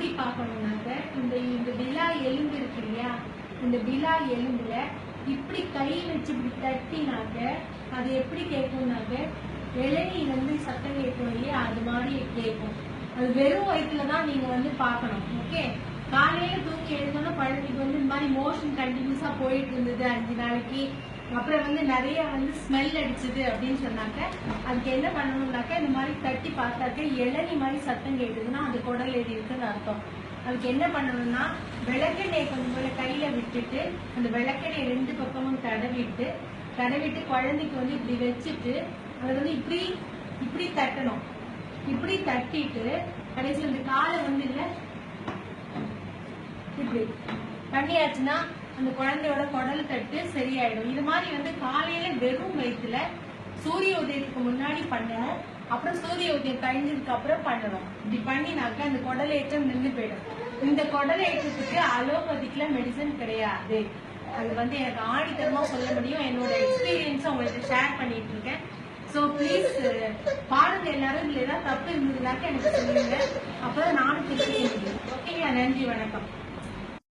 எப்படி பார்க்கணும்னாக்க இந்த இந்த விழா எலும்பு இருக்கு இல்லையா? இந்த விழா எலும்புல இப்படி கை வச்சு இப்படி தட்டினாக்க அது எப்படி கேட்கும்னாக்க இளநி வந்து சத்தம் கேட்கும் இல்லையா அது மாதிரி கேட்கும். அது வெறும் வயிற்றுல தான் நீங்க வந்து பார்க்கணும் ஓகே காலையில தூங்கி எழுந்தோன்னா பழனிக்கு வந்து மாதிரி மோஷன் கண்டினியூஸா போயிட்டு இருந்தது அஞ்சு நாளைக்கு. அப்புறம் வந்து நிறைய வந்து ஸ்மெல் அடிச்சது அப்படின்னு சொன்னாக்க அதுக்கு என்ன பண்ணணும்னாக்க இந்த மாதிரி தட்டி பார்த்தாக்க இளநி மாதிரி சத்தம் கேட்டுதுன்னா அது குடல் ஏறி இருக்குன்னு அர்த்தம். அதுக்கு என்ன பண்ணணும்னா விளக்கெண்ணெயை கொஞ்சம் போல கையில விட்டுட்டு அந்த விளக்கெண்ணெய் ரெண்டு பக்கமும் தடவிட்டு தடவிட்டு குழந்தைக்கு வந்து இப்படி வச்சுட்டு அதை வந்து இப்படி இப்படி தட்டணும். இப்படி தட்டிட்டு கடைசியில் இந்த காலை வந்து இல்லை இப்படி. பண்ணியாச்சுன்னா அந்த குழந்தையோட குடல் தட்டு சரியாயிடும். இது மாதிரி வந்து காலையில வெறும் வயிற்றுல சூரிய உதயத்துக்கு முன்னாடி பண்ணணும் அப்புறம் சூரிய உதயம் கழிஞ்சதுக்கு அப்புறம் பண்ணணும் இப்படி பண்ணினாக்க அந்த குடல் ஏற்றம் நின்று போயிடும். இந்த குடல் ஏற்றத்துக்கு அலோபதிக்ல மெடிசன் கிடையாது. அது வந்து எனக்கு ஆணித்தரமா சொல்ல முடியும். என்னோட எக்ஸ்பீரியன்ஸ் உங்கள்கிட்ட ஷேர் பண்ணிட்டு இருக்கேன். ஸோ ப்ளீஸ் பாருங்க எல்லாரும். இதுல ஏதாவது தப்பு இருந்ததுனாக்க எனக்கு சொல்லுங்க. அப்பதான் நானும் திருப்பிக்க முடியும். ஓகேங்களா நன்றி வணக்கம்.